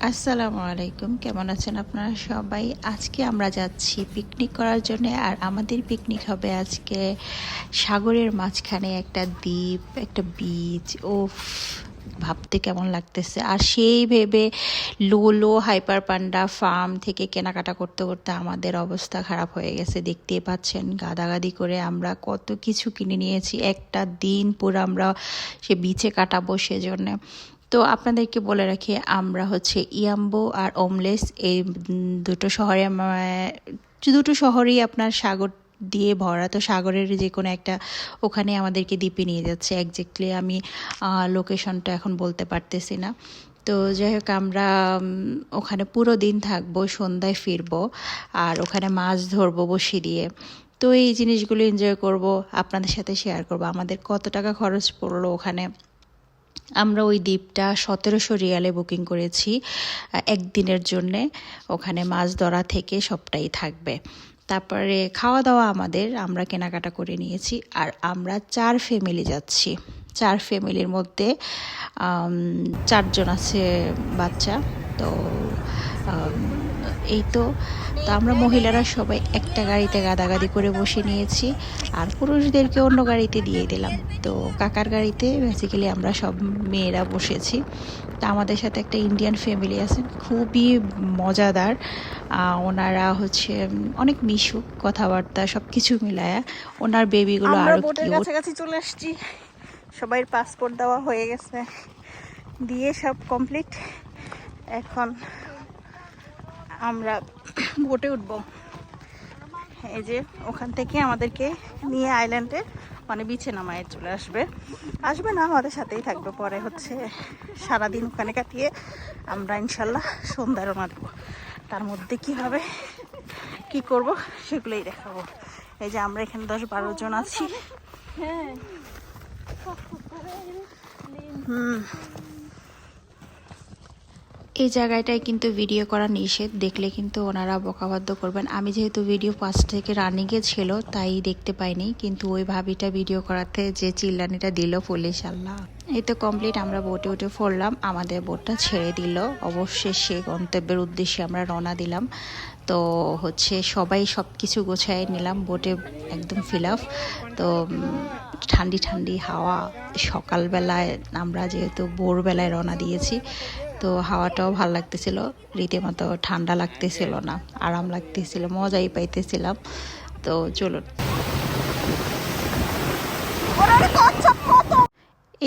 আসসালামু আলাইকুম, কেমন আছেন আপনারা সবাই? আজকে আমরা যাচ্ছি পিকনিক করার জন্য আর আমাদের পিকনিক হবে আজকে সাগরের মাঝখানে একটা দ্বীপ, একটা বিচ ও ভাবতে কেমন লাগতেছে। আর সেই ভেবে লোলো, হাইপার পান্ডা ফার্ম থেকে কেনাকাটা করতে করতে আমাদের অবস্থা খারাপ হয়ে গেছে। দেখতেই পাচ্ছেন, গাদাগাদি করে আমরা কত কিছু কিনে নিয়েছি। একটা দিন পুরো আমরা সে বিচে কাটাবো সেজন্য। তো আপনাদেরকে বলে রাখি, আমরা হচ্ছে ইয়াম্বো আর ওমলেস। এই দুটো শহরে দুটো শহরেই আপনার সাগর দিয়ে ভরা। তো সাগরের যে কোনো একটা ওখানে আমাদেরকে দ্বীপে নিয়ে যাচ্ছে। একজ্যাক্টলি আমি লোকেশনটা এখন বলতে পারতেছি না। তো যাই হোক, আমরা ওখানে পুরো দিন থাকব, সন্ধ্যায় ফিরবো আর ওখানে মাছ ধরবো বসি দিয়ে। তো এই জিনিসগুলো এনজয় করব, আপনাদের সাথে শেয়ার করব। আমাদের কত টাকা খরচ পড়ল ওখানে? আমরা ওই দ্বীপটা সতেরোশো রিয়ালে বুকিং করেছি একদিনের জন্যে। ওখানে মাছ ধরা থেকে সবটাই থাকবে। তারপরে খাওয়া দাওয়া আমাদের, আমরা কেনাকাটা করে নিয়েছি। আর আমরা চার ফ্যামিলি যাচ্ছি। চার ফ্যামিলির মধ্যে চারজন আছে বাচ্চা। তো এই তো তো আমরা মহিলারা সবাই একটা গাড়িতে গাদাগাদি করে বসে নিয়েছি আর পুরুষদেরকে অন্য গাড়িতে দিয়ে দিলাম। তো কাকার গাড়িতে বেসিক্যালি আমরা সব মেয়েরা বসেছি। তা আমাদের সাথে একটা ইন্ডিয়ান ফ্যামিলি আছে খুবই মজাদার। ওনারা হচ্ছে অনেক মিশুক কথাবার্তা সব কিছু মিলায়া। ওনার বেবিগুলো আমরা আরও বোটের কিউট কাছাকাছি চলে আসছি। সবাই পাসপোর্ট দেওয়া হয়ে গেছে। দিয়ে সব কমপ্লিট এখন আমরা বোটে উঠব। এই যে ওখান থেকে আমাদেরকে নিয়ে আইল্যান্ডে মানে বিছে নামায়, চলে আসবে। আসবে না, আমাদের সাথেই থাকবে। পরে হচ্ছে সারাদিন ওখানে কাটিয়ে আমরা ইনশাল্লাহ সন্ধ্যা রওনা দেবো। তার মধ্যে কি হবে, কি করব, সেগুলোই দেখাবো। এই যে আমরা এখানে দশ বারো জন আছি। হুম। এই জায়গাটায় কিন্তু ভিডিও করা নিষেধ। দেখলে কিন্তু ওনারা বকাবাদ্য করবেন। আমি যেহেতু ভিডিও পাঁচ থেকে রানিংয়ে ছিল, তাই দেখতে পাইনি। কিন্তু ওই ভাবিটা ভিডিও করাতে যে চিল্লানিটা দিল, পুলিশ আল্লাহ। এই তো কমপ্লিট আমরা বোটে উঠে পড়লাম। আমাদের বোটটা ছেড়ে দিল। অবশেষে গন্তব্যের উদ্দেশ্যে আমরা রওনা দিলাম। তো হচ্ছে সবাই সব কিছু গোছায় নিলাম। বোটে একদম ফিল আপ তো ঠান্ডি ঠান্ডি হাওয়া। সকালবেলায় আমরা যেহেতু ভোরবেলায় রওনা দিয়েছি তো হাওয়াটাও ভালো লাগতেছিল। রীতিমতো ঠান্ডা লাগতেছিল না, আরাম লাগতেছিল, মজাই পাইতেছিলাম। তো চলুন।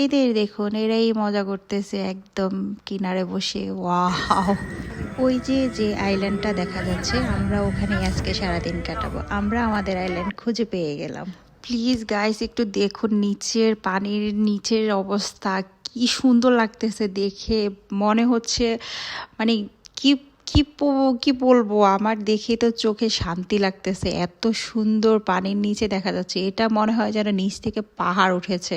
এদের দেখুন, এরাই মজা করতেছে একদম কিনারে বসে, ওয়াও। ওই যে যে আইল্যান্ডটা দেখা যাচ্ছে, আমরা ওখানে আজকে সারাদিন কাটাবো। আমরা আমাদের আইল্যান্ড খুঁজে পেয়ে গেলাম। প্লিজ গাইস একটু দেখুন, নিচের পানির নিচের অবস্থা কি সুন্দর লাগতেছে দেখে। মনে হচ্ছে মানে কি কি কি বলব? আমার দেখে তো চোখে শান্তি লাগতেছে। এত সুন্দর পানির নিচে দেখা যাচ্ছে। এটা মনে হয় যেন নিচ থেকে পাহাড় উঠেছে।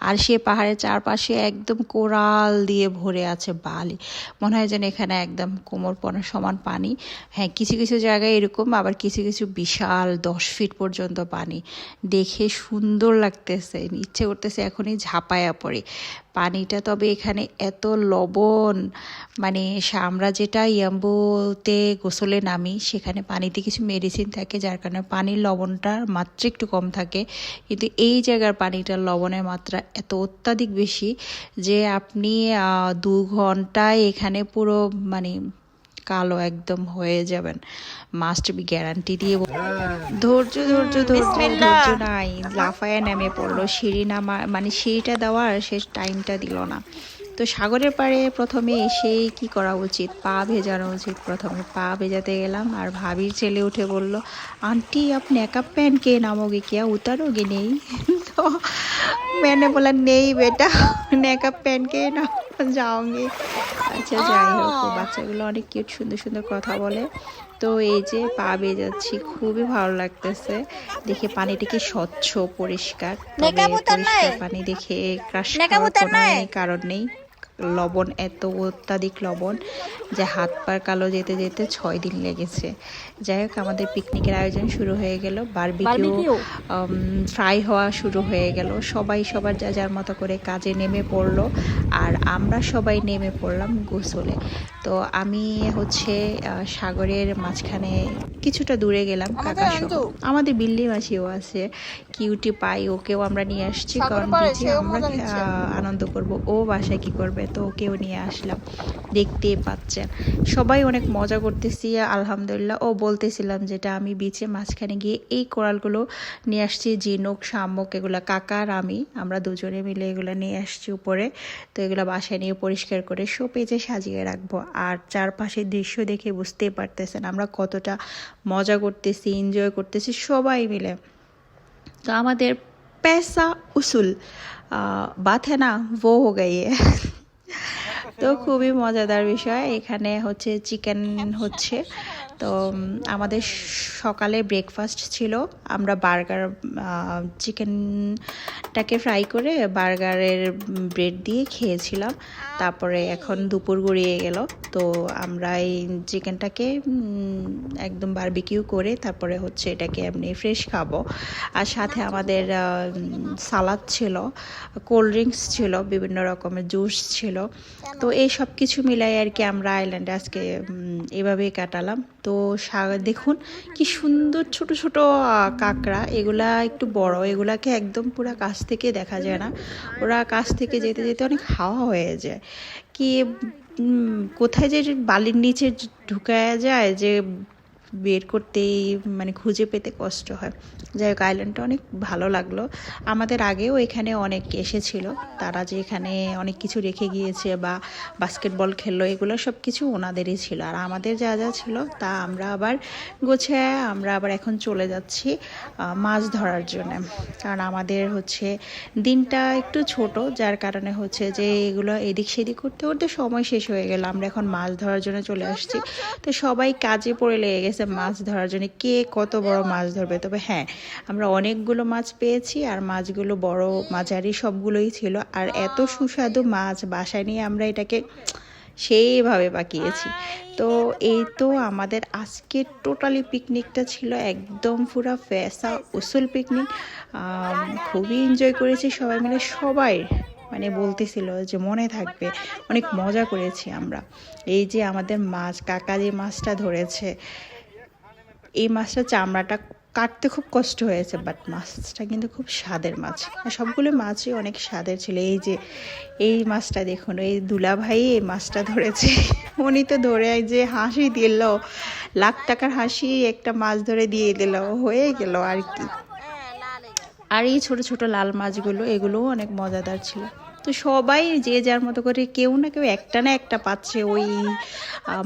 আর সে পাহাড়ের চারপাশে একদম কোরাল দিয়ে ভরে আছে বালি। মনে হয় যেন এখানে একদম কোমর পনেরো সমান পানি। হ্যাঁ কিছু কিছু জায়গায় এরকম, আবার কিছু কিছু বিশাল দশ ফিট পর্যন্ত পানি। দেখে সুন্দর লাগতেছে। ইচ্ছে করতেছে এখনই ঝাঁপায়া পড়ে। পানিটা তবে এখানে এত লবণ মানে আমরা যেটা ইয়াম্বুতে গোসলে নামি সেখানে পানিতে কিছু মেডিসিন থাকে যার কারণে পানির লবণটার মাত্রা একটু কম থাকে। কিন্তু এই জায়গার পানিটার লবণের মাত্রা এত অত্যাধিক বেশি যে আপনি দু ঘন্টায় এখানে পুরো মানে কালো একদম হয়ে যাবেন। মাস্ট বি গ্যারান্টি দিয়ে ধৈর্য ধৈর্য ধৈর্য ধৈর্য নাই। লাফায় নেমে পড়ল। সিঁড়ি নামা মানে সিঁড়িটা দেওয়ার শেষ টাইমটা দিল না। তো সাগরের পাড়ে প্রথমে এসেই কি করা উচিত পা ভেজানো উচিত প্রথমে পা ভেজাতে গেলাম আর ভাবির ছেলে উঠে বলল आंटी आप नेकअप पहन के नामोगे क्या उतारोगे नहीं तो मैंने बोला नहीं बेटा नेकअप पहन के ना जाऊंगी আচ্ছা যাই হোক ও বাচ্চাগুলো অনেক কিউট সুন্দর সুন্দর কথা বলে তো এই যে পা যাচ্ছি খুবই ভালো লাগতেছে দেখে পানিটা কি স্বচ্ছ পরিষ্কার তবে নেকাব উতার নাই? পরিষ্কার পানি দেখে ক্রাশ নেকাব খাওয়ার উতার কোনো নাই? কারণ নেই লবণ এত অত্যাধিক লবণ যে হাত পার কালো যেতে যেতে ছয় দিন লেগেছে। যাই হোক আমাদের পিকনিকের আয়োজন শুরু হয়ে গেল। বারবিকিউ ফ্রাই হওয়া শুরু হয়ে গেল। সবাই সবার যা যার মতো করে কাজে নেমে পড়ল। আর আমরা সবাই নেমে পড়লাম গোসলে। তো আমি হচ্ছে সাগরের মাঝখানে কিছুটা দূরে গেলাম কাকা আমাদের বিল্লি মাসিও আছে। কিউটি পাই ওকেও আমরা নিয়ে আসছি। কারণ আমরা আনন্দ করব। ও বাসায় কি করবে? তো ওকেও নিয়ে আসলাম দেখতেই পাচ্ছেন সবাই অনেক মজা করতেছি আলহামদুলিল্লাহ ও বলতেছিলাম যেটা আমি বিচে মাঝখানে গিয়ে এই কোরালগুলো নিয়ে আসছি ঝিনুক শামুক এগুলো কাকা আর আমি আমরা দুজনে মিলে এগুলো নিয়ে আসছি উপরে তো এগুলো বাসায় নিয়ে পরিষ্কার করে শো পেজে সাজিয়ে রাখবো আর চারপাশের দৃশ্য দেখে বুঝতেই পারতেছেন আমরা কতটা মজা করতেছি এনজয় করতেছি সবাই মিলে तो আমাদের पैसा उसूल बात है ना वो हो गई है তো খুবই মজাদার বিষয়। এখানে হচ্ছে চিকেন হচ্ছে। তো আমাদের সকালে ব্রেকফাস্ট ছিল। আমরা বার্গার চিকেনটাকে ফ্রাই করে বার্গারের ব্রেড দিয়ে খেয়েছিলাম। তারপরে এখন দুপুর গড়িয়ে গেল। তো আমরা এই চিকেনটাকে একদম বারবিকিউ করে তারপরে হচ্ছে এটাকে এমনি ফ্রেশ খাব। আর সাথে আমাদের সালাদ ছিল কোল্ড ড্রিঙ্কস ছিল, বিভিন্ন রকমের জুস ছিল। তো এই সব কিছু মিলাই আর কি আমরা আইল্যান্ডে আজকে এভাবেই কাটালাম। তো দেখুন কি সুন্দর ছোট ছোট কাঁকড়া। এগুলা একটু বড়, এগুলাকে একদম পুরো কাছ থেকে দেখা যায় না। ওরা কাছ থেকে যেতে যেতে অনেক হাওয়া হয়ে যায়। কি কোথায় যে বালির নিচে ঢুকায়া যায় যে বের করতেই মানে খুঁজে পেতে কষ্ট হয়। যাই হোক আইল্যান্ডটা অনেক ভালো লাগল। আমাদের আগেও এখানে অনেক এসেছিল। তারা যে এখানে অনেক কিছু রেখে গিয়েছে বা বাস্কেটবল খেললো, এগুলো সব কিছু ওনাদেরই ছিল। আর আমাদের যা যা ছিল, তা আমরা আবার গোছায়, আমরা আবার এখন চলে যাচ্ছি মাছ ধরার জন্য। কারণ আমাদের হচ্ছে দিনটা একটু ছোট, যার কারণে হচ্ছে যে এগুলো এদিক সেদিক করতে করতে সময় শেষ হয়ে গেল। আমরা এখন মাছ ধরার জন্য চলে আসছি। তো সবাই কাজে পড়ে লেগে গেছে। মাছ ধরার জন্য কে কত বড় মাছ ধরবে? তবে হ্যাঁ আমরা অনেকগুলো মাছ পেয়েছি আর মাছগুলো বড় মাঝারি সবগুলোই ছিল। আর এত সুস্বাদু মাছ বাসায় নিয়ে আমরা এটাকে সেইভাবে পাকিয়েছি। তো এই তো আমাদের আজকে টোটালি পিকনিকটা ছিল একদম পুরা ফেসা উসুল পিকনিক। খুবই এনজয় করেছি সবাই মিলে। সবাই মানে বলতেছিল যে মনে থাকবে, অনেক মজা করেছি আমরা। এই যে আমাদের মাছ, কাকা যে মাছটা ধরেছে এই মাছটা চামড়াটা কাটতে খুব কষ্ট হয়েছে বাট মাছটা কিন্তু খুব স্বাদের মাছ। সবগুলো মাছই অনেক স্বাদের ছিল। এই যে এই মাছটা দেখুন এই দুলা ভাই এই মাছটা ধরেছে। উনি তো ধরে যে হাসি দিল লাখ টাকার হাসি একটা মাছ ধরে দিয়ে দিল হয়ে গেল আর কি। আর এই ছোট ছোট লাল মাছগুলো এগুলোও অনেক মজাদার ছিল। তো সবাই যে যার মতো করে কেউ না কেউ একটা না একটা পাচ্ছে। ওই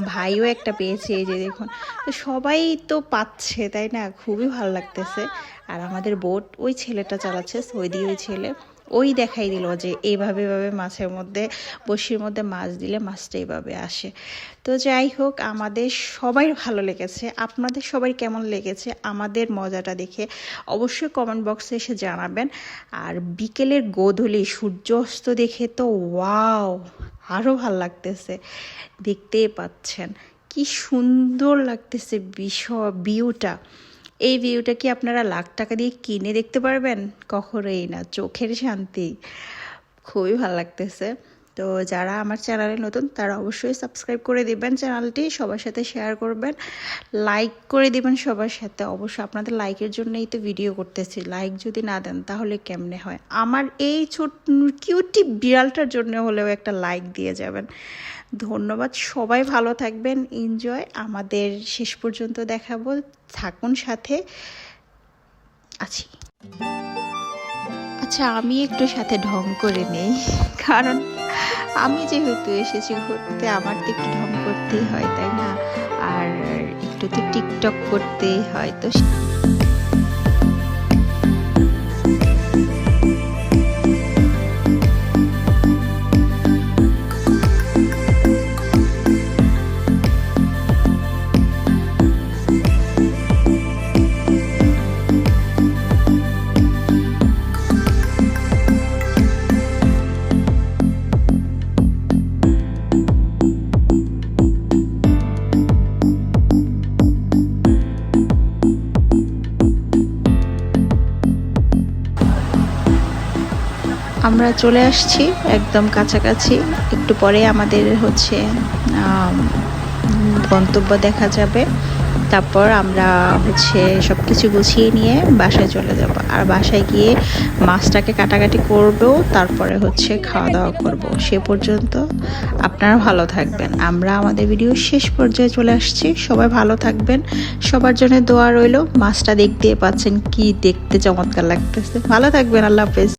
ভাইও একটা পেয়েছে যে দেখুন। তো সবাই তো পাচ্ছে, তাই না? খুবই ভালো লাগতেছে। আর আমাদের বোট ওই ছেলেটা চালাচ্ছে, সৌদি ওই ছেলে। ওই দেখাই দিল যে এইভাবে এভাবে মাছের মধ্যে বসির মধ্যে মাছ দিলে মাছটা এইভাবে আসে। তো যাই হোক, আমাদের সবাই ভালো লেগেছে। আপনাদের সবাই কেমন লেগেছে? আমাদের মজাটা দেখে অবশ্যই কমেন্ট বক্সে এসে জানাবেন। আর বিকেলের গোধূলি সূর্য অস্ত দেখে তো ওয়াও আরও ভালো লাগতেছে। দেখতেই পাচ্ছেন, কি সুন্দর লাগতেছে বিষয় ভিউটা এই ভিউটা কি আপনারা লাখ টাকা দিয়ে কিনে দেখতে পারবেন? কখনোই না। চোখের শান্তি। খুবই ভালো লাগতেছে। তো যারা আমার চ্যানেলে নতুন, তারা অবশ্যই সাবস্ক্রাইব করে দিবেন চ্যানেলটি, সবার সাথে শেয়ার করবেন। লাইক করে দিবেন সবার সাথে। অবশ্যই আপনাদের লাইকের জন্যই তো ভিডিও করতেছি। লাইক যদি না দেন, তাহলে কেমনে হয়? আমার এই ছোট, কিউটি বিড়ালটার জন্য হলেও একটা লাইক দিয়ে যাবেন। ধন্যবাদ। সবাই ভালো থাকবেন। এনজয়। আমাদের শেষ পর্যন্ত দেখাবো। থাকুন সাথে। আছি। আচ্ছা আমি একটু সাথে ঢং করে নেই, কারণ আমি যেহেতু এসেছি ঘুরতে আমার তো একটু ঢং করতেই হয়, তাই না? আর একটু তো টিকটক করতেই হয়, তো আমরা চলে আসছি একদম কাছাকাছি। একটু পরে আমাদের হচ্ছে গন্তব্য দেখা যাবে। তারপর আমরা হচ্ছে সব কিছু গুছিয়ে নিয়ে বাসায় চলে যাব। আর বাসায় গিয়ে মাছটাকে কাটাকাটি করব, তারপরে হচ্ছে খাওয়া দাওয়া করব। সে পর্যন্ত আপনারা ভালো থাকবেন। আমরা আমাদের ভিডিও শেষ পর্যায়ে চলে আসছি। সবাই ভালো থাকবেন। সবার জন্য দোয়া রইল। মাছটা দেখতে পাচ্ছেন কি দেখতে চমৎকার লাগতেছে। ভালো থাকবেন। আল্লাহ হাফেজ।